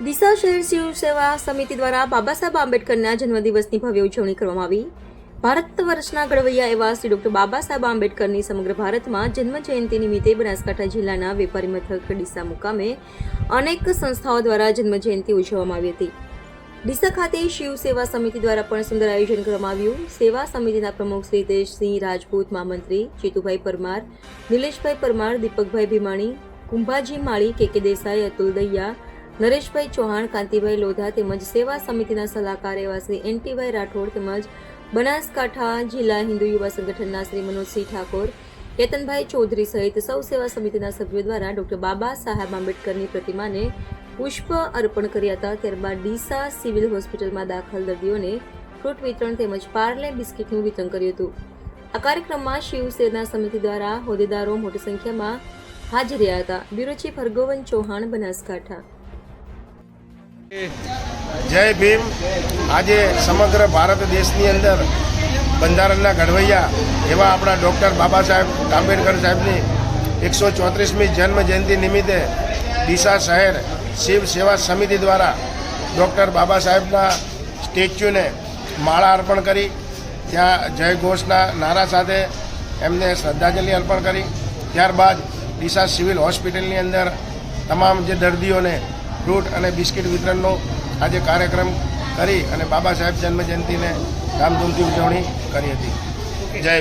ડીસા શહેર શિવ સેવા સમિતિ દ્વારા બાબા સાહેબ આંબેડકરના જન્મદિવસની ભવ્ય ઉજવણી કરવામાં આવી. ભારત વર્ષના ઘડવૈયા એવા શ્રી ડોક્ટર બાબા સાહેબ આંબેડકરની સમગ્ર ભારતમાં જન્મ જયંતિ નિમિત્તે બનાસકાંઠા જિલ્લાના વેપારી મથક ડીસા મુકામે અનેક સંસ્થાઓ દ્વારા જન્મ જયંતિ ઉજવવામાં આવી હતી. ડીસા ખાતે શિવ સેવા સમિતિ દ્વારા પણ સુંદર આયોજન કરવામાં આવ્યું. સેવા સમિતિના પ્રમુખ શ્રી તેજસિંહ રાજપૂત, મહામંત્રી જીતુભાઈ પરમાર, નિલેશભાઈ પરમાર, દીપકભાઈ ભીમાણી, કુંભાજી માળી, કે કે દેસાઈ, અતુલ દૈયા નરેશભાઈ ચૌહાણ, કાંતિભાઈ લોધા તેમજ સેવા સમિતિના સલાહકાર એવા શ્રી એનટીભાઈ રાઠોડ તેમજ બનાસકાંઠા જિલ્લા હિન્દુ યુવા સંગઠનના શ્રી મનોજસિંહ ઠાકોર, કેતનભાઈ ચૌધરી સહિત સૌ સેવા સમિતિના સભ્યો દ્વારા ડોક્ટર બાબા સાહેબ આંબેડકરની પ્રતિમાને પુષ્પ અર્પણ કર્યા હતા. ત્યારબાદ ડીસા સિવિલ હોસ્પિટલમાં દાખલ દર્દીઓને ફ્રૂટ વિતરણ તેમજ પાર્લે બિસ્કિટનું વિતરણ કર્યું હતું. આ કાર્યક્રમમાં શિવસેના સમિતિ દ્વારા હોદ્દેદારો મોટી સંખ્યામાં હાજર રહ્યા હતા. Bureau chief Hargovan Chauhan, Banaskantha. જય ભીમ. આજે સમગ્ર ભારત દેશની અંદર બંધારણના ઘડવૈયા એવા આપણા ડૉક્ટર બાબા સાહેબ આંબેડકર સાહેબની એકસો ચોત્રીસમી જન્મ જયંતિ નિમિત્તે ડીસા શહેર શિવ સેવા સમિતિ દ્વારા ડૉક્ટર બાબા સાહેબના સ્ટેચ્યુને માળા અર્પણ કરી, ત્યાં જય ઘોષના નારા સાથે એમને શ્રદ્ધાંજલિ અર્પણ કરી. ત્યારબાદ ડીસા સિવિલ હોસ્પિટલની અંદર તમામ જે દર્દીઓને ફ્રૂટ અને બિસ્કિટ વિતરણનો આજે કાર્યક્રમ કરી અને બાબા સાહેબ જન્મ જયંતિને ધામધૂમથી ઉજવણી કરી હતી. જય